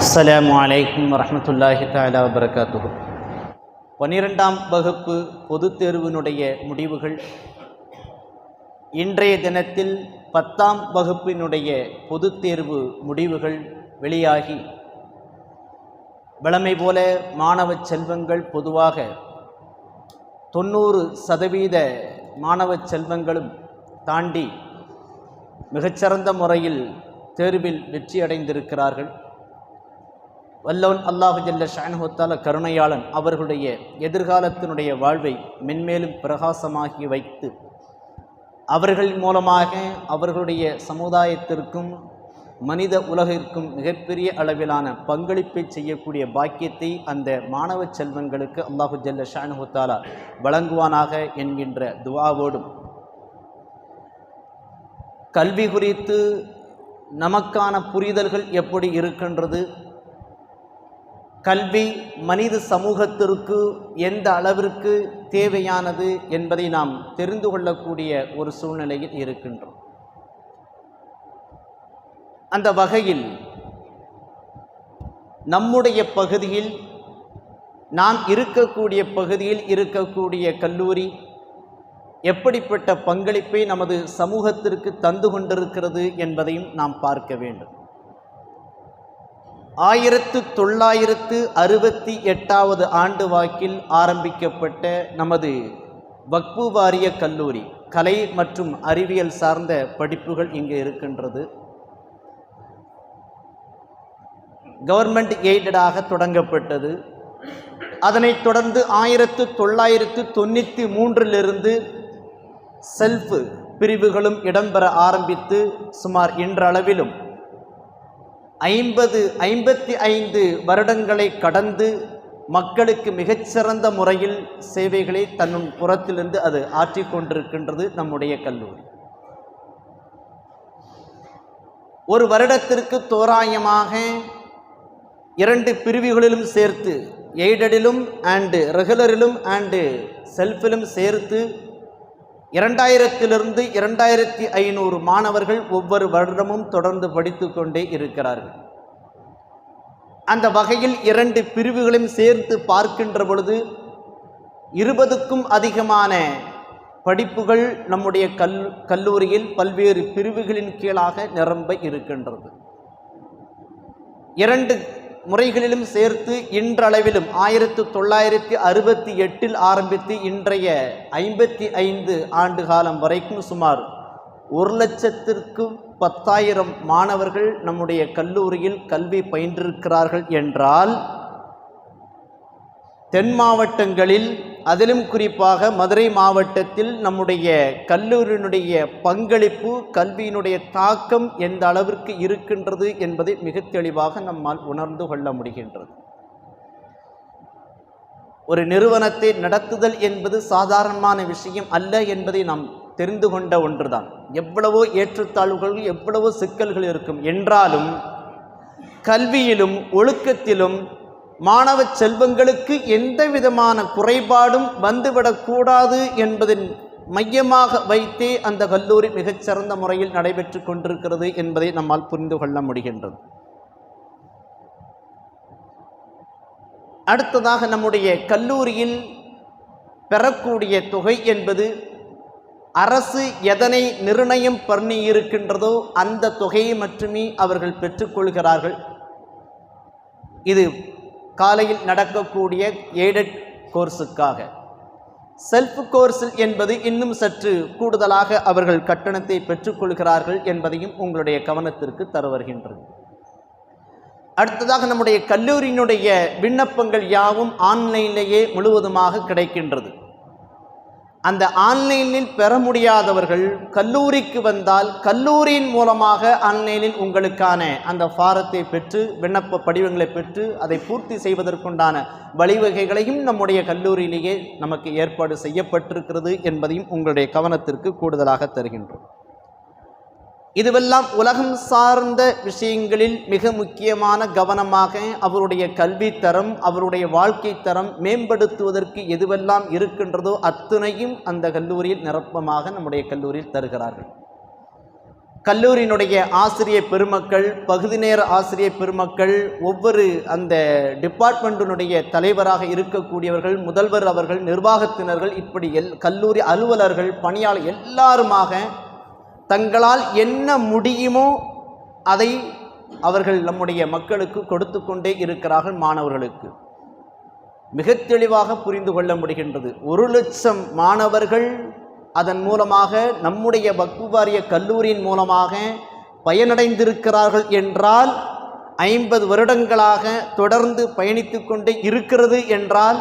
அஸ்ஸலாமு அலைக்கும் வரமத்துல்லாஹி தாலா வபரகாத்து பன்னிரெண்டாம் வகுப்பு பொதுத் தேர்வினுடைய முடிவுகள். இன்றைய தினத்தில் பத்தாம் வகுப்பினுடைய பொதுத் தேர்வு முடிவுகள் வெளியாகி வழமை போல மாணவ செல்வங்கள் பொதுவாக தொண்ணூறு சதவீத மாணவ செல்வங்களும் தாண்டி மிகச்சிறந்த முறையில் தேர்வில் வெற்றி அடைந்திருக்கிறார்கள் வல்லவன் அல்லாஹு ஜல்ல ஷானுஹத்தால கருணையாளன். அவர்களுடைய எதிர்காலத்தினுடைய வாழ்வை மென்மேலும் பிரகாசமாகி வைத்து அவர்கள் மூலமாக அவர்களுடைய சமுதாயத்திற்கும் மனித உலகிற்கும் மிகப்பெரிய அளவிலான பங்களிப்பை செய்யக்கூடிய பாக்கியத்தை அந்த மாணவ செல்வங்களுக்கு அல்லாஹு ஜல்ல ஷானுஹத்தாலா வழங்குவானாக என்கின்ற துவாவோடும். கல்வி குறித்து நமக்கான புரிதல்கள் எப்படி இருக்கின்றது? கல்வி மனித சமூகத்திற்கு எந்த அளவிற்கு தேவையானது என்பதை நாம் தெரிந்து கொள்ளக்கூடிய ஒரு சூழ்நிலையில் இருக்கின்றோம். அந்த வகையில் நம்முடைய பகுதியில் நாம் இருக்கக்கூடிய பகுதியில் இருக்கக்கூடிய கல்லூரி எப்படிப்பட்ட பங்களிப்பை நமது சமூகத்திற்கு தந்து கொண்டிருக்கிறது என்பதையும் நாம் பார்க்க வேண்டும். ஆயிரத்து தொள்ளாயிரத்து அறுபத்தி எட்டாவது ஆண்டு வாக்கில் ஆரம்பிக்கப்பட்ட நமது வக்பு வாரிய கல்லூரி கலை மற்றும் அறிவியல் சார்ந்த படிப்புகள் இங்கு இருக்கின்றது. கவர்மெண்ட் எய்டடாக தொடங்கப்பட்டது. அதனைத் தொடர்ந்து ஆயிரத்து தொள்ளாயிரத்து தொண்ணூற்றி மூன்றிலிருந்து செல்ஃப் பிரிவுகளும் இடம்பெற ஆரம்பித்து சுமார் இன்றளவிலும் ஐம்பது ஐம்பத்தி ஐந்து வருடங்களை கடந்து மக்களுக்கு மிகச்சிறந்த முறையில் சேவைகளை தன்னும் புறத்திலிருந்து அது ஆற்றிக்கொண்டிருக்கின்றது நம்முடைய கல்லூரி. ஒரு வருடத்திற்கு தோராயமாக இரண்டு பிரிவுகளிலும் சேர்த்து எய்டடிலும் அண்டு ரெகுலரிலும் அண்டு செல்ஃபிலும் சேர்த்து இரண்டாயிரத்திலிருந்து இரண்டாயிரத்தி ஐநூறு மாணவர்கள் ஒவ்வொரு வருடமும் தொடர்ந்து படித்து கொண்டே இருக்கிறார்கள். அந்த வகையில் இரண்டு பிரிவுகளையும் சேர்த்து பார்க்கின்ற பொழுது இருபதுக்கும் அதிகமான படிப்புகள் நம்முடைய கல் கல்லூரியில் பல்வேறு பிரிவுகளின் கீழாக நிரம்ப இருக்கின்றது. இரண்டு முறைகளிலும் சேர்த்து இன்றளவிலும் ஆயிரத்து தொள்ளாயிரத்தி அறுபத்தி எட்டில் ஆரம்பித்து இன்றைய ஐம்பத்தி ஐந்து ஆண்டு காலம் வரைக்கும் சுமார் ஒரு லட்சத்திற்கும் பத்தாயிரம் மாணவர்கள் நம்முடைய கல்லூரியில் கல்வி பயின்றிருக்கிறார்கள் என்றால் தென் மாவட்டங்களில் அதிலும் குறிப்பாக மதுரை மாவட்டத்தில் நம்முடைய கல்லூரியினுடைய பங்களிப்பு கல்வியினுடைய தாக்கம் எந்த அளவிற்கு இருக்கின்றது என்பதை மிக தெளிவாக நம்மால் உணர்ந்து கொள்ள முடிகின்றது. ஒரு நிறுவனத்தை நடத்துதல் என்பது சாதாரணமான விஷயம் அல்ல என்பதை நாம் தெரிந்து கொண்ட ஒன்றுதான். எவ்வளவோ ஏற்றத்தாழ்வுகள் எவ்வளவோ சிக்கல்கள் இருக்கும். என்றாலும் கல்வியிலும் ஒழுக்கத்திலும் மாணவ செல்வங்களுக்கு எந்த விதமான குறைபாடும் வந்துவிடக்கூடாது என்பதின் மையமாக வைத்தே அந்த கல்லூரி மிகச்சிறந்த முறையில் நடைபெற்று கொண்டிருக்கிறது என்பதை நம்மால் புரிந்து கொள்ள முடிகின்றது. அடுத்ததாக நம்முடைய கல்லூரியில் பெறக்கூடிய தொகை என்பது அரசு எதனை நிர்ணயம் பண்ணி இருக்கின்றதோ அந்த தொகையை மட்டுமே அவர்கள் பெற்றுக்கொள்கிறார்கள் இது காலையில் நடக்கக்கூடிய எய்டட் கோர்ஸுக்காக. செல்ஃப் கோர்ஸில் என்பது இன்னும் சற்று கூடுதலாக அவர்கள் கட்டணத்தை பெற்றுக்கொள்கிறார்கள் என்பதையும் உங்களுடைய கவனத்திற்கு தர வருகின்றது அடுத்ததாக நம்முடைய கல்லூரியினுடைய விண்ணப்பங்கள் யாவும் ஆன்லைனிலேயே முழுவதுமாக கிடைக்கின்றது. அந்த ஆன்லைனில் பெற முடியாதவர்கள் கல்லூரிக்கு வந்தால் கல்லூரியின் மூலமாக ஆன்லைனில் உங்களுக்கான அந்த ஃபாரத்தை பெற்று விண்ணப்ப படிவங்களை பெற்று அதை பூர்த்தி செய்வதற்குண்டான வழிவகைகளையும் நம்முடைய கல்லூரியிலேயே நமக்கு ஏற்பாடு செய்யப்பட்டிருக்கிறது என்பதையும் உங்களுடைய கவனத்திற்கு கூடுதலாக தருகின்றோம். இதுவெல்லாம் உலகம் சார்ந்த விஷயங்களில் மிக முக்கியமான கவனமாக அவருடைய கல்வித்தரம் அவருடைய வாழ்க்கை தரம் மேம்படுத்துவதற்கு எதுவெல்லாம் இருக்கின்றதோ அத்தனையும் அந்த கல்லூரியில் நிரப்பமாக நம்முடைய கல்லூரியில் தருகிறார்கள். கல்லூரியினுடைய ஆசிரியர் பெருமக்கள் பகுதி நேர ஆசிரியர் பெருமக்கள் ஒவ்வொரு அந்த டிபார்ட்மெண்ட்டினுடைய தலைவராக இருக்கக்கூடியவர்கள் முதல்வர் அவர்கள் நிர்வாகத்தினர்கள் இப்படி எல் கல்லூரி அலுவலர்கள் பணியாளர் எல்லாருமாக தங்களால் என்ன முடியுமோ அதை அவர்கள் நம்முடைய மக்களுக்கு கொடுத்து கொண்டே இருக்கிறார்கள் மாணவர்களுக்கு. மிக தெளிவாக புரிந்து கொள்ள முடிகின்றது. ஒரு லட்சம் மாணவர்கள் அதன் மூலமாக நம்முடைய பக்துவாரிய கல்லூரியின் மூலமாக பயனடைந்திருக்கிறார்கள் என்றால் ஐம்பது வருடங்களாக தொடர்ந்து பயணித்து கொண்டே இருக்கிறது என்றால்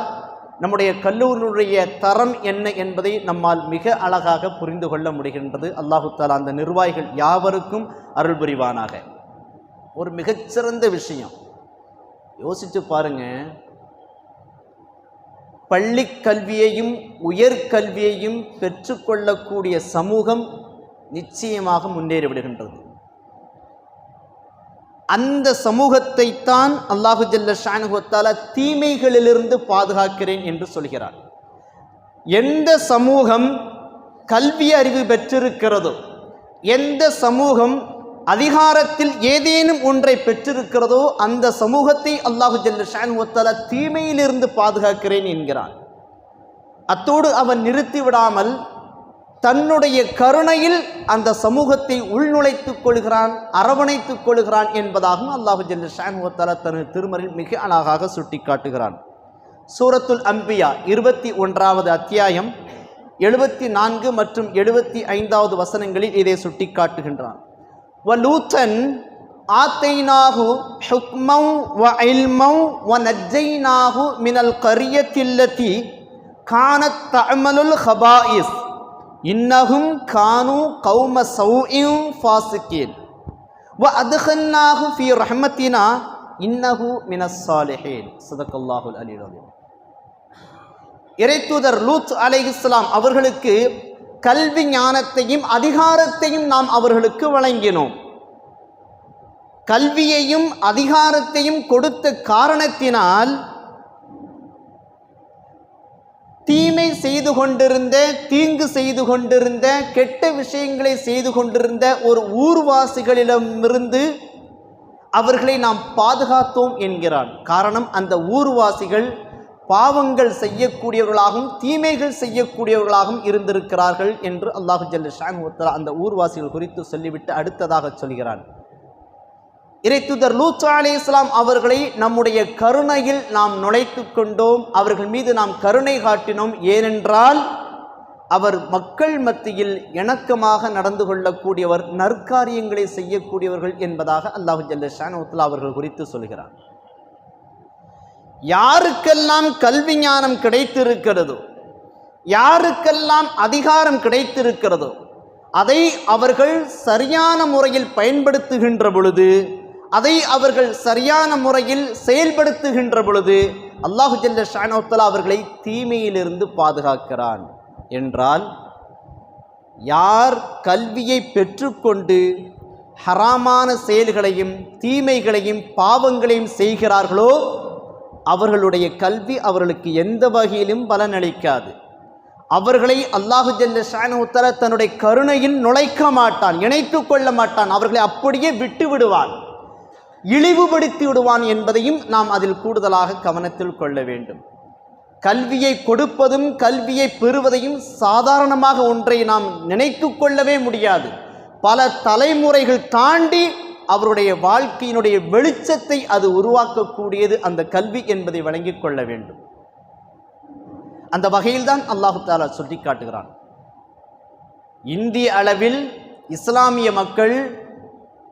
நம்முடைய கல்லூரியினுடைய தரம் என்ன என்பதை நம்மால் மிக அழகாக புரிந்து கொள்ள முடிகின்றது. அல்லாஹு தாலா அந்த நிர்வாகிகள் யாவருக்கும் அருள் புரிவானாக. ஒரு மிகச்சிறந்த விஷயம். யோசித்து பாருங்க. பள்ளி கல்வியையும் உயர்கல்வியையும் பெற்றுக்கொள்ளக்கூடிய சமூகம் நிச்சயமாக முன்னேறிவிடுகின்றது. அந்த சமூகத்தை தான் அல்லாஹு ஜல்ல ஷானுகத்தால தீமைகளிலிருந்து பாதுகாக்கிறேன் என்று சொல்கிறார். எந்த சமூகம் கல்வி அறிவு பெற்றிருக்கிறதோ எந்த சமூகம் அதிகாரத்தில் ஏதேனும் ஒன்றை பெற்றிருக்கிறதோ அந்த சமூகத்தை அல்லாஹு ஜல்ல ஷானுகத்தால தீமையிலிருந்து பாதுகாக்கிறேன் என்கிறான். அத்தோடு அவன் நிறுத்தி விடாமல் தன்னுடைய கருணையில் அந்த சமூகத்தை உள்நுழைத்துக் கொள்கிறான் அரவணைத்துக் கொள்கிறான் என்பதாகவும் அல்லாஹு ஜல்ல ஷானுவத்தால தனது திருமறையில் மிக அழகாக சுட்டி காட்டுகிறான் சூரத்துல் அம்பியா இருபத்தி ஒன்றாவது அத்தியாயம் எழுபத்தி நான்கு மற்றும் எழுபத்தி ஐந்தாவது வசனங்களில் இதை சுட்டி காட்டுகின்றான் வலூத்தன் ஆத்தைனாகு ஹுக்மௌ வ இல்மௌ வ நஜ்ஜைனாகு மினல் கரியத்தில்லதி கானத் தமலுல் ஹபாயிஸ் இன்னகும் கானு கௌம சௌஇம் ஃபாசிக்கீன் வ அதுஹன்னாஹு ஃபி ரஹ்மத்தினா இன்னஹு மினஸ் சாலிஹீன். சதக்கல்லாஹுல் அலீல் அலீம். இறைத்தூதர் லூத் அலைஹிஸ்ஸலாம் அவர்களுக்கு கல்வி ஞானத்தையும் அதிகாரத்தையும் நாம் அவர்களுக்கு வழங்கினோம். கல்வியையும் அதிகாரத்தையும் கொடுத்த காரணத்தினால் தீமை செய்து கொண்டிருந்த தீங்கு செய்து கொண்டிருந்த கெட்ட விஷயங்களை செய்து கொண்டிருந்த ஒரு ஊர்வாசிகளிடமிருந்து அவர்களை நாம் பாதுகாத்தோம் என்கிறான். காரணம் அந்த ஊர்வாசிகள் பாவங்கள் செய்யக்கூடியவர்களாகவும் தீமைகள் செய்யக்கூடியவர்களாகவும் இருந்திருக்கிறார்கள் என்று அல்லாஹு ஜல்ல ஷான் அந்த ஊர்வாசிகள் குறித்து சொல்லிவிட்டு அடுத்ததாக சொல்கிறான். இறைத்துதர் லூத்தா அலி இஸ்லாம் அவர்களை நம்முடைய கருணையில் நாம் நுழைத்து கொண்டோம். அவர்கள் மீது நாம் கருணை காட்டினோம். ஏனென்றால் அவர் மக்கள் மத்தியில் இணக்கமாக நடந்து கொள்ளக்கூடியவர் நற்காரியங்களை செய்யக்கூடியவர்கள் என்பதாக அல்லாஹு ஜல்ல அவர்கள் குறித்து சொல்கிறார். யாருக்கெல்லாம் கல்வி ஞானம் கிடைத்திருக்கிறதோ யாருக்கெல்லாம் அதிகாரம் கிடைத்திருக்கிறதோ அதை அவர்கள் சரியான முறையில் பயன்படுத்துகின்ற பொழுது அதை அவர்கள் சரியான முறையில் செயல்படுத்துகின்ற பொழுது அல்லாஹு ஜல்ல ஷானோத்தலா அவர்களை தீமையிலிருந்து பாதுகாக்கிறான். என்றால் யார் கல்வியை பெற்றுக்கொண்டு ஹராமான செயல்களையும் தீமைகளையும் பாவங்களையும் செய்கிறார்களோ அவர்களுடைய கல்வி அவர்களுக்கு எந்த வகையிலும் பலனளிக்காது அவர்களை அல்லாஹு ஜல்ல ஷானோத்தலா தன்னுடைய கருணையில் நுழைக்க மாட்டான் இணைத்து கொள்ள மாட்டான் அவர்களை அப்படியே விட்டு விடுவான் இழிவுபடுத்தி விடுவான் என்பதையும் நாம் அதில் கூடுதலாக கவனத்தில் கொள்ள வேண்டும். கல்வியை கொடுப்பதும் கல்வியை பெறுவதையும் சாதாரணமாக ஒன்றை நாம் நினைத்து கொள்ளவே முடியாது. பல தலைமுறைகள் தாண்டி அவருடைய வாழ்க்கையினுடைய வெளிச்சத்தை அது உருவாக்கக்கூடியது அந்த கல்வி என்பதை வழங்கிக் கொள்ள வேண்டும். அந்த வகையில்தான் அல்லாஹு தாலா சொல்லி காட்டுகிறான். இந்திய அளவில் இஸ்லாமிய மக்கள்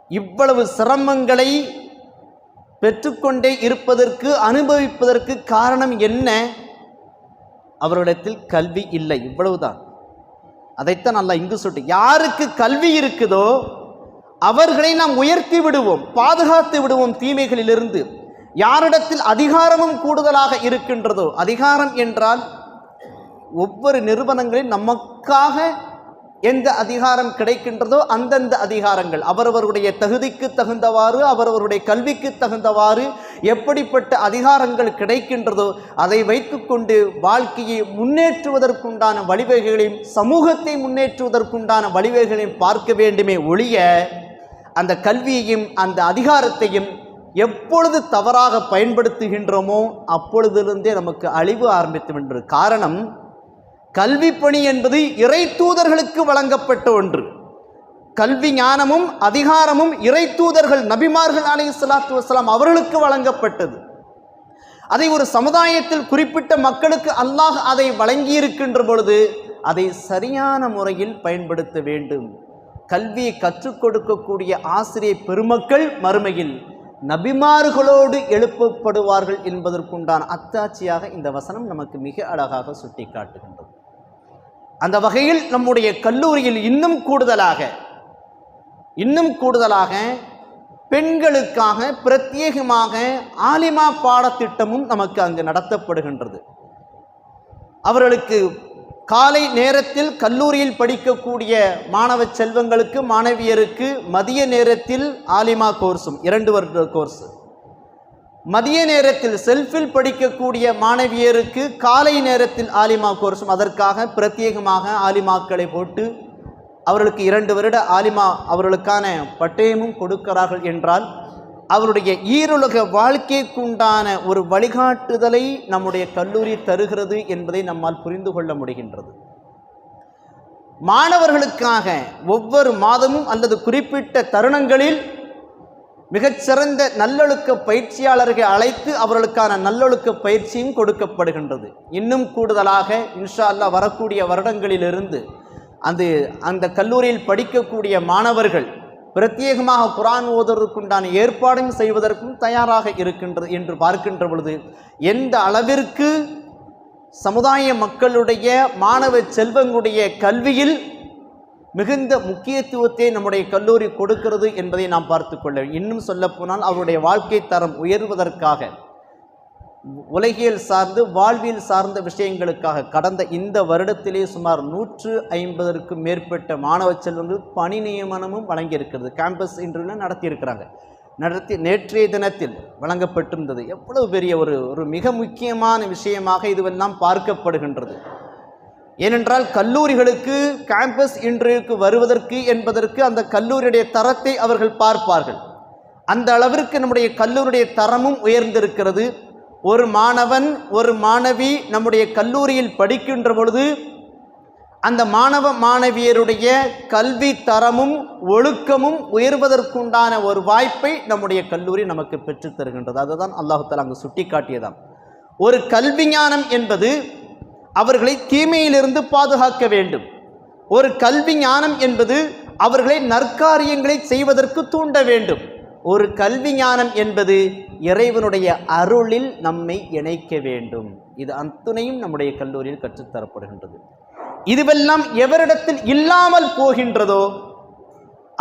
இவ்வளவு சிரமங்களை பெற்றுக்கொண்டே இருப்பதற்கு அனுபவிப்பதற்கு காரணம் என்ன? அவரிடத்தில் கல்வி இல்லை இவ்வளவுதான். அதைத்தான் நல்லா இங்கு சொல்லிட்டு யாருக்கு கல்வி இருக்குதோ அவர்களை நாம் உயர்த்தி விடுவோம் பாதுகாத்து விடுவோம் தீமைகளிலிருந்து. யாரிடத்தில் அதிகாரமும் கூடுதலாக இருக்கின்றதோ அதிகாரம் என்றால் ஒவ்வொரு நிறுவனங்களில் நமக்காக எந்த அதிகாரம் கிடைக்கின்றதோ அந்தந்த அதிகாரங்கள். அவரவருடைய தகுதிக்கு தகுந்தவாறு அவரவருடைய கல்விக்கு தகுந்தவாறு எப்படிப்பட்ட அதிகாரங்கள் கிடைக்கின்றதோ அதை வைத்துக்கொண்டு வாழ்க்கையை முன்னேற்றுவதற்குண்டான வழிவகைகளையும் சமூகத்தை முன்னேற்றுவதற்குண்டான வழிவகைகளையும் பார்க்க வேண்டுமே ஒழிய அந்த கல்வியையும் அந்த அதிகாரத்தையும் எப்பொழுது தவறாக பயன்படுத்துகின்றோமோ அப்பொழுதிலிருந்தே நமக்கு அழிவு ஆரம்பித்து விடுகிறது. காரணம் கல்வி பணி என்பது இறை தூதர்களுக்கு வழங்கப்பட்ட ஒன்று. கல்வி ஞானமும் அதிகாரமும் இறை தூதர்கள் நபிமார்கள் அலி சலாத்து வசலாம் அவர்களுக்கு வழங்கப்பட்டது. அதை ஒரு சமுதாயத்தில் குறிப்பிட்ட மக்களுக்கு அல்லாஹ் அதை வழங்கியிருக்கின்ற பொழுது அதை சரியான முறையில் பயன்படுத்த வேண்டும். கல்வியை கற்றுக் கொடுக்கக்கூடிய ஆசிரியர் பெருமக்கள் மறுமையில் நபிமார்களோடு எழுப்பப்படுவார்கள் என்பதற்குண்டான அத்தாட்சியாக இந்த வசனம் நமக்கு மிக அழகாக சுட்டிக்காட்டுகின்றது. அந்த வகையில் நம்முடைய கல்லூரியில் இன்னும் கூடுதலாக இன்னும் கூடுதலாக பெண்களுக்காக பிரத்யேகமாக ஆலிமா பாடத்திட்டமும் நமக்கு அங்கு நடத்தப்படுகின்றது. அவர்களுக்கு காலை நேரத்தில் கல்லூரியில் படிக்கக்கூடிய மாணவ செல்வங்களுக்கு மாணவியருக்கு மதிய நேரத்தில் ஆலிமா கோர்ஸும் இரண்டு வருட கோர்ஸ் மதிய நேரத்தில் செல்ஃபில் படிக்கக்கூடிய மாணவியருக்கு காலை நேரத்தில் ஆலிமா கோர்ஸும் அதற்காக பிரத்யேகமாக ஆலிமாக்களை போட்டு அவர்களுக்கு இரண்டு வருட ஆலிமா அவர்களுக்கான பட்டயமும் கொடுக்கிறார்கள் என்றால் அவருடைய ஈருலக வாழ்க்கைக்குண்டான ஒரு வழிகாட்டுதலை நம்முடைய கல்லூரி தருகிறது என்பதை நம்மால் புரிந்து கொள்ள முடிகின்றது. மாணவர்களுக்காக ஒவ்வொரு மாதமும் அல்லது குறிப்பிட்ட தருணங்களில் மிகச்சிறந்த நல்லொழுக்க பயிற்சியாளர்களை அழைத்து அவர்களுக்கான நல்லொழுக்க பயிற்சியும் கொடுக்கப்படுகின்றது. இன்னும் கூடுதலாக இன்ஷா அல்லாஹ் வரக்கூடிய வருடங்களிலிருந்து அந்த அந்த கல்லூரியில் படிக்கக்கூடிய மாணவர்கள் பிரத்யேகமாக குரான் ஓதுவதற்குண்டான ஏற்பாடும் செய்வதற்கும் தயாராக இருக்கின்றது என்று பார்க்கின்ற பொழுது எந்த அளவிற்கு சமுதாய மக்களுடைய மாணவ செல்வங்களுடைய கல்வியில் மிகுந்த முக்கியத்துவத்தை நம்முடைய கல்லூரி கொடுக்கிறது என்பதை நாம் பார்த்து கொள்ள வேண்டும். இன்னும் சொல்லப்போனால் அவருடைய வாழ்க்கை தரம் உயர்வதற்காக உலகியல் சார்ந்து வாழ்வியல் சார்ந்த விஷயங்களுக்காக கடந்த இந்த வருடத்திலே சுமார் நூற்று ஐம்பதற்கும் மேற்பட்ட மாணவ செல்வங்கள் பணி நியமனமும் வழங்கியிருக்கிறது. கேம்பஸ் இன்டர்வியூலாம் நடத்தியிருக்கிறாங்க. நடத்தி நேற்றைய தினத்தில் வழங்கப்பட்டிருந்தது. எவ்வளவு பெரிய ஒரு ஒரு மிக முக்கியமான விஷயமாக இதுவெல்லாம் பார்க்கப்படுகின்றது. ஏனென்றால் கல்லூரிகளுக்கு கேம்பஸ் இன்றைக்கு வருவதற்கு என்பதற்கு அந்த கல்லூரியுடைய தரத்தை அவர்கள் பார்ப்பார்கள். அந்த அளவிற்கு நம்முடைய கல்லூரியுடைய தரமும் உயர்ந்திருக்கிறது. ஒரு மாணவன் ஒரு மாணவி நம்முடைய கல்லூரியில் படிக்கின்ற பொழுது அந்த மாணவ மாணவியருடைய கல்வி தரமும் ஒழுக்கமும் உயர்வதற்குண்டான ஒரு வாய்ப்பை நம்முடைய கல்லூரி நமக்கு பெற்றுத் தருகின்றது. அதுதான் அல்லாஹு தஆலா அங்கு சுட்டிக்காட்டியதாம். ஒரு கல்வி ஞானம் என்பது அவர்களை தீமையிலிருந்து பாதுகாக்க வேண்டும். ஒரு கல்வி ஞானம் என்பது அவர்களை நற்காரியங்களை செய்வதற்கு தூண்ட வேண்டும். ஒரு கல்வி ஞானம் என்பது இறைவனுடைய அருளில் நம்மை இணைக்க வேண்டும். இது அத்துணையும் நம்முடைய கல்லூரியில் கற்றுத்தரப்படுகின்றது. இதுவெல்லாம் எவரிடத்தில் இல்லாமல் போகின்றதோ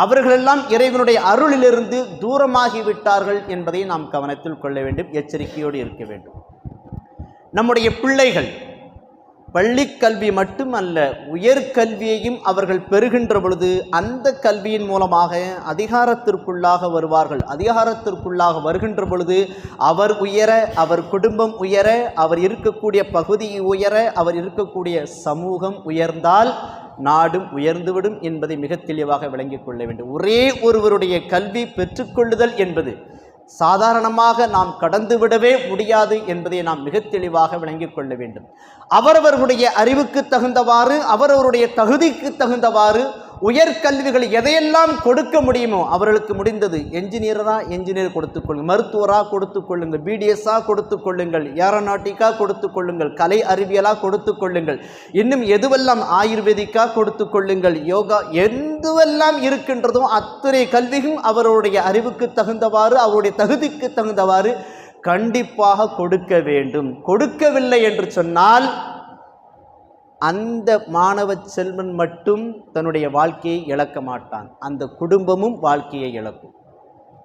அவர்களெல்லாம் இறைவனுடைய அருளிலிருந்து தூரமாகி விட்டார்கள் என்பதை நாம் கவனத்தில் கொள்ள வேண்டும் எச்சரிக்கையோடு இருக்க வேண்டும். நம்முடைய பிள்ளைகள் பள்ளிக்கல்வி மட்டுமல்ல உயர்கல்வியையும் அவர்கள் பெறுகின்ற பொழுது அந்த கல்வியின் மூலமாக அதிகாரத்திற்குள்ளாக வருவார்கள். அதிகாரத்திற்குள்ளாக வருகின்ற பொழுது அவர் உயர அவர் குடும்பம் உயர அவர் இருக்கக்கூடிய பகுதி உயர அவர் இருக்கக்கூடிய சமூகம் உயர்ந்தால் நாடும் உயர்ந்துவிடும் என்பதை மிக தெளிவாக விளங்கிக் கொள்ள வேண்டும். ஒரே ஒருவருடைய கல்வி பெற்றுக்கொள்ளுதல் என்பது சாதாரணமாக நாம் கடந்துவிடவே முடியாது என்பதை நாம் மிக தெளிவாக விளங்கிக் கொள்ள வேண்டும். அவரவர்களுடைய அறிவுக்கு தகுந்தவாறு அவரவருடைய தகுதிக்கு தகுந்தவாறு உயர்கல்விகள் எதையெல்லாம் கொடுக்க முடியுமோ அவர்களுக்கு முடிந்தது. என்ஜினியராக என்ஜினியர் கொடுத்துக் கொள்ளுங்கள் கொடுத்துக்கொள்ளுங்கள் கொடுத்துக் கொள்ளுங்கள் ஏரோநாட்டிக்காக கொடுத்துக் கொள்ளுங்கள் கொள்ளுங்கள் கலை அறிவியலாக கொடுத்துக் கொள்ளுங்கள் இன்னும் எதுவெல்லாம் ஆயுர்வேதிக்காக கொடுத்துக் கொள்ளுங்கள் யோகா எதுவெல்லாம் இருக்கின்றதோ அத்தனை கல்வியும் அவருடைய அறிவுக்கு தகுந்தவாறு அவருடைய தகுதிக்கு தகுந்தவாறு கண்டிப்பாக கொடுக்க வேண்டும். கொடுக்கவில்லை என்று சொன்னால் அந்த மாணவ செல்வன் மட்டும் தன்னுடைய வாழ்க்கையை இழக்க மாட்டான். அந்த குடும்பமும் வாழ்க்கையை இழக்கும்.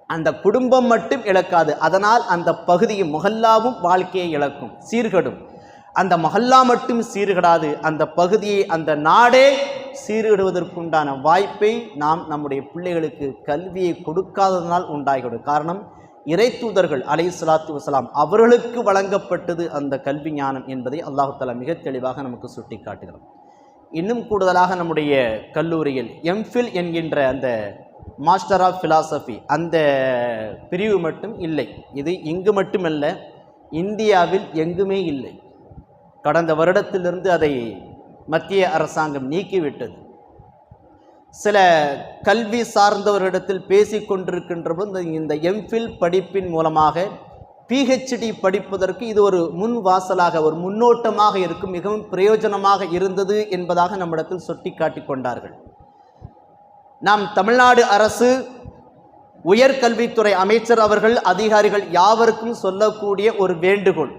அந்த குடும்பம் மட்டும் இழக்காது. அதனால் அந்த பகுதியும் முகல்லாவும் வாழ்க்கையை இழக்கும். சீர்கடும். அந்த மொஹல்லா மட்டும் சீர்கடாது. அந்த பகுதியை அந்த நாடே சீர்கிடுவதற்குண்டான வாய்ப்பை நாம் நம்முடைய பிள்ளைகளுக்கு கல்வியை கொடுக்காததனால் உண்டாகிவிடும். காரணம் இறை தூதர்கள் அலை சலாத்து வசலாம் அவர்களுக்கு வழங்கப்பட்டது அந்த கல்வி ஞானம் என்பதை அல்லாஹாலா மிக தெளிவாக நமக்கு சுட்டி காட்டுகிறோம் இன்னும் கூடுதலாக நம்முடைய கல்லூரியில் எம்ஃபில் என்கின்ற அந்த மாஸ்டர் ஆஃப் ஃபிலாசபி அந்த பிரிவு மட்டும் இல்லை. இது இங்கு மட்டுமல்ல இந்தியாவில் எங்குமே இல்லை. கடந்த வருடத்திலிருந்து அதை மத்திய அரசாங்கம் நீக்கிவிட்டது. சில கல்வி சார்ந்தவரிடத்தில் பேசி கொண்டிருக்கின்றபோது இந்த எம்ஃபில் படிப்பின் மூலமாக பிஹெச்டி படிப்பதற்கு இது ஒரு முன் வாசலாக ஒரு முன்னோட்டமாக இருக்கும் மிகவும் பிரயோஜனமாக இருந்தது என்பதாக நம்மிடத்தில் சுட்டி காட்டி கொண்டார்கள். நாம் தமிழ்நாடு அரசு உயர்கல்வித்துறை அமைச்சர் அவர்கள் அதிகாரிகள் யாவருக்கும் சொல்லக்கூடிய ஒரு வேண்டுகோள்.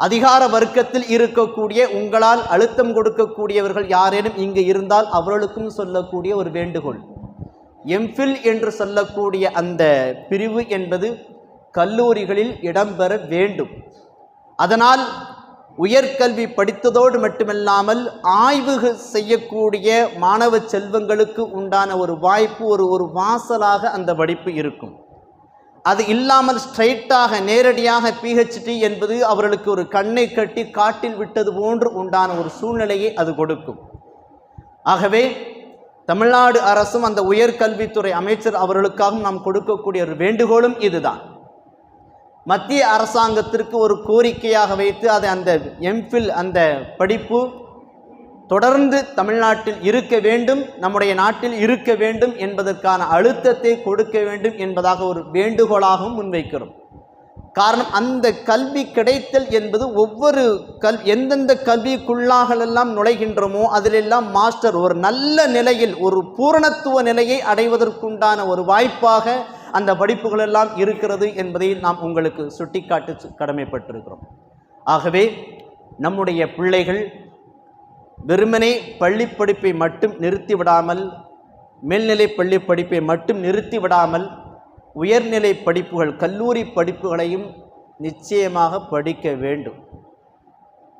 அதிகார வர்க்கத்தில் இருக்கக்கூடிய உங்களால் அழுத்தம் கொடுக்கக்கூடியவர்கள் யாரேனும் இங்கு இருந்தால் அவர்களுக்கும் சொல்லக்கூடிய ஒரு வேண்டுகோள். எம்ஃபில் என்று சொல்லக்கூடிய அந்த பிரிவு என்பது கல்லூரிகளில் இடம்பெற வேண்டும். அதனால் உயர்கல்வி படித்ததோடு மட்டுமல்லாமல் ஆய்வு செய்யக்கூடிய மாணவ செல்வங்களுக்கு உண்டான ஒரு வாய்ப்பு ஒரு ஒரு வாசலாக அந்த படிப்பு இருக்கும். அது இல்லாமல் ஸ்ட்ரைட்டாக நேரடியாக பிஹெச்டி என்பது அவர்களுக்கு ஒரு கண்ணை கட்டி காட்டில் விட்டது போன்று உண்டான ஒரு சூழ்நிலையை அது கொடுக்கும். ஆகவே தமிழ்நாடு அரசும் அந்த உயர்கல்வித்துறை அமைச்சர் அவர்களுக்காகவும் நாம் கொடுக்கக்கூடிய ஒரு வேண்டுகோளும் இதுதான். மத்திய அரசாங்கத்திற்கு ஒரு கோரிக்கையாக வைத்து அதை அந்த எம்ஃபில் அந்த படிப்பு தொடர்ந்து தமிழ்நாட்டில் இருக்க வேண்டும் நம்முடைய நாட்டில் இருக்க வேண்டும் என்பதற்கான அழுத்தத்தை கொடுக்க வேண்டும் என்பதாக ஒரு வேண்டுகோளாகவும் முன்வைக்கிறோம். காரணம் அந்த கல்வி கிடைத்தல் என்பது ஒவ்வொரு கல் எந்தெந்த கல்விக்குள்ளாகலெல்லாம் நுழைகின்றோமோ அதிலெல்லாம் மாஸ்டர் ஒரு நல்ல நிலையில் ஒரு பூரணத்துவ நிலையை அடைவதற்குண்டான ஒரு வாய்ப்பாக அந்த படிப்புகளெல்லாம் இருக்கிறது என்பதை நாம் உங்களுக்கு சுட்டிக்காட்டு கடமைப்பட்டிருக்கிறோம். ஆகவே நம்முடைய பிள்ளைகள் வெறுமனே பள்ளி படிப்பை மட்டும் நிறுத்தி விடாமல் மேல்நிலை பள்ளி படிப்பை மட்டும் நிறுத்தி விடாமல் உயர்நிலை படிப்புகள் கல்லூரி படிப்புகளையும் நிச்சயமாக படிக்க வேண்டும்.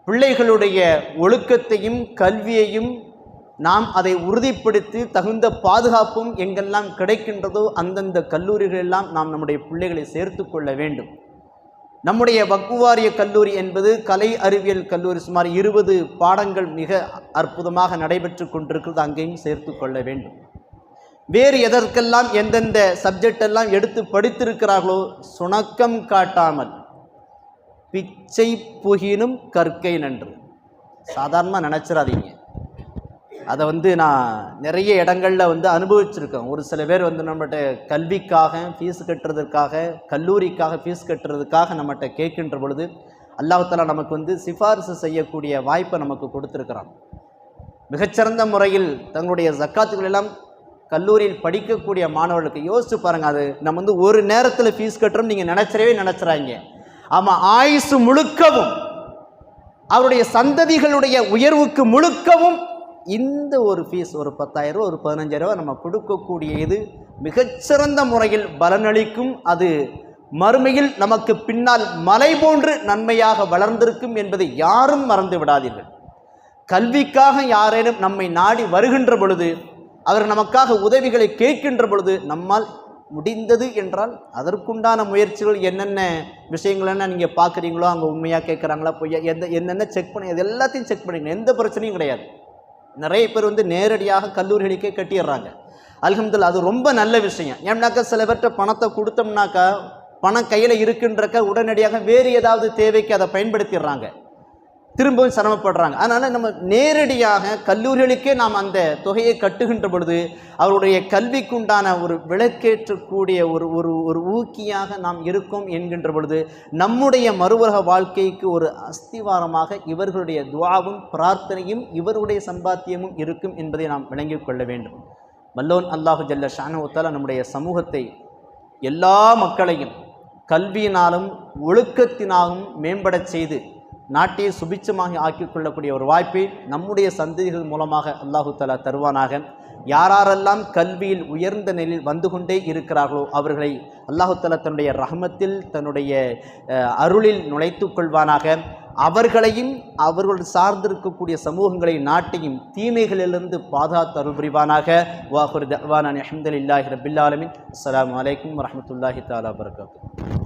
பிள்ளைகளுடைய ஒழுக்கத்தையும் கல்வியையும் நாம் அதை உறுதிப்படுத்தி தகுந்த பாதுகாப்பும் எங்கெல்லாம் கிடைக்கின்றதோ அந்தந்த கல்லூரிகளெல்லாம் நாம் நம்முடைய பிள்ளைகளை சேர்த்து கொள்ள வேண்டும். நம்முடைய வக்குவாரிய கல்லூரி என்பது கலை அறிவியல் கல்லூரி சுமார் இருபது பாடங்கள் மிக அற்புதமாக நடைபெற்று கொண்டிருக்கிறது அங்கேயும் சேர்த்து கொள்ள வேண்டும். வேறு எதற்கெல்லாம் எந்தெந்த சப்ஜெக்ட் எல்லாம் எடுத்து படித்திருக்கிறார்களோ சுணக்கம் காட்டாமல் பிச்சை புகினும் கற்கை நன்று. சாதாரணமாக நினச்சிடாதீங்க அதை வந்து நான் நிறைய இடங்களில் வந்து அனுபவிச்சிருக்கேன். ஒரு சில பேர் வந்து நம்மகிட்ட கல்விக்காக ஃபீஸ் கட்டுறதுக்காக கல்லூரிக்காக ஃபீஸ் கட்டுறதுக்காக நம்மகிட்ட கேட்கின்ற பொழுது அல்லாஹாலா நமக்கு வந்து சிபாரிசு செய்யக்கூடிய வாய்ப்பை நமக்கு கொடுத்துருக்குறான். மிகச்சிறந்த முறையில் தங்களுடைய ஜக்காத்துக்கள் எல்லாம் கல்லூரியில் படிக்கக்கூடிய மாணவர்களுக்கு யோசிச்சு பாருங்கள் அது நம்ம வந்து ஒரு நேரத்தில் ஃபீஸ் கட்டுறோம் நீங்கள் நினச்சிடவே நினச்சிறாங்க. ஆமாம் ஆயுசு முழுக்கவும் அவருடைய சந்ததிகளுடைய உயர்வுக்கு முழுக்கவும் இந்த ஒரு ஃபீஸ் ஒரு பத்தாயிரம் ஒரு பதினஞ்சாயிரம் நம்ம கொடுக்கக்கூடிய இது மிகச்சிறந்த முறையில் பலனளிக்கும். அது மறுமையில் நமக்கு பின்னால் மலை போன்று நன்மையாக வளர்ந்திருக்கும் என்பதை யாரும் மறந்து விடாதீர்கள். கல்விக்காக யாரேனும் நம்மை நாடி வருகின்ற பொழுது அவர் நமக்காக உதவிகளை கேட்கின்ற பொழுது நம்மால் முடிந்தது என்றால் அதற்குண்டான முயற்சிகள் என்னென்ன விஷயங்கள் என்ன நீங்கள் பார்க்குறீங்களோ அங்கே உண்மையாக கேட்குறாங்களா பொய்யா எந்த என்னென்ன செக் பண்ணி அது எல்லாத்தையும் செக் பண்ணிக்கணும். எந்த பிரச்சனையும் கிடையாது. நிறைய பேர் வந்து நேரடியாக கல்லூரிகளுக்கே கட்டிடுறாங்க. அல்ஹம்துல்லா அது ரொம்ப நல்ல விஷயம். ஏன்னாக்கா சில பேர்கிட்ட பணத்தை கொடுத்தோம்னாக்கா பணம் கையில் இருக்குன்றக்க உடனடியாக வேறு ஏதாவது தேவைக்கு அதை பயன்படுத்திடுறாங்க. திரும்பவும் சிரமப்படுறாங்க. அதனால் நம்ம நேரடியாக கல்லூரிகளுக்கே நாம் அந்த தொகையை கட்டுகின்ற பொழுது அவருடைய கல்விக்குண்டான ஒரு விளக்கேற்றக்கூடிய ஒரு ஒரு ஒரு ஊக்கியாக நாம் இருக்கோம் என்கின்ற பொழுது நம்முடைய மறுவரக வாழ்க்கைக்கு ஒரு அஸ்திவாரமாக இவர்களுடைய துவாவும் பிரார்த்தனையும் இவருடைய சம்பாத்தியமும் இருக்கும் என்பதை நாம் விளங்கிக் கொள்ள வேண்டும். வல்லோன் அல்லாஹு ஜல்ல ஷானுத்தால நம்முடைய சமூகத்தை எல்லா மக்களையும் கல்வியினாலும் ஒழுக்கத்தினாலும் மேம்படச் செய்து நாட்டை சுபிச்சமாக ஆக்கிக் கொள்ளக்கூடிய ஒரு வாய்ப்பை நம்முடைய சந்ததிகள் மூலமாக அல்லாஹு தலா தருவானாக. யாரெல்லாம் கல்வியில் உயர்ந்த நிலையில் வந்து கொண்டே இருக்கிறார்களோ அவர்களை அல்லாஹு தலா தன்னுடைய ரஹமத்தில் தன்னுடைய அஹ், அருளில் நுழைத்து கொள்வானாக. அவர்களையும் அவர்கள் சார்ந்திருக்கக்கூடிய சமூகங்களை நாட்டையும் தீமைகளிலிருந்து பாதுகாத்து அருள் புரிவானாக. வாஹுர் தவான் அஹமதுல்லாஹி ரபில்லாலமின் அஸ்லாம் வலைக்கம் வரமத்துல்லாஹி தாலா வரகாத்து